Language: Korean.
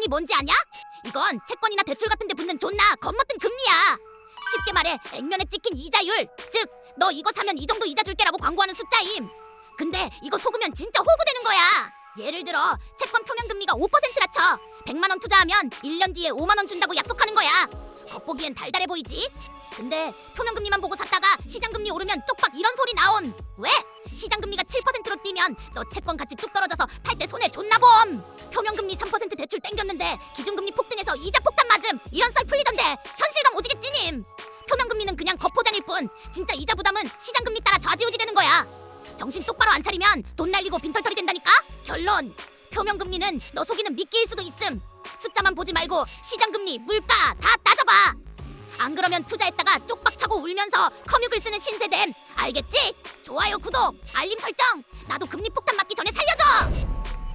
표명금리 뭔지 아냐? 이건 채권이나 대출 같은 데 붙는 존나 겁먹던 금리야. 쉽게 말해 액면에 찍힌 이자율. 즉, 너 이거 사면 이 정도 이자 줄게라고 광고하는 숫자임. 근데 이거 속으면 진짜 호구되는 거야. 예를 들어 채권 표명금리가 5%라 쳐. 100만 원 투자하면 1년 뒤에 5만 원 준다고 약속하는 거야. 겉보기엔 달달해 보이지? 근데 표명금리만 보고 샀다가 시장금리 오르면 쪽박 이런 소리 나온. 왜? 시장금리가 7%로 뛰면 너 채권 가치 뚝 떨어져서 팔 때 손해 존나 봄. 표명금리 3% 대출 땡겼는데 기준금리 폭등해서 이자 폭탄 맞음. 이런 썰 풀리던데 현실감 오지게 찌님. 표명금리는 그냥 겉포장일 뿐 진짜 이자 부담은 시장금리 따라 좌지우지 되는 거야. 정신 똑바로 안 차리면 돈 날리고 빈털터리 된다니까? 결론 표명금리는 너 속이는 미끼일 수도 있음 숫자만 보지 말고 시장금리, 물가 다 따져봐 안 그러면 투자했다가 쪽박 차고 울면서 커뮤글 쓰는 신세댐 알겠지? 좋아요, 구독, 알림 설정. 나도 금리 폭탄 맞기 전에 살려줘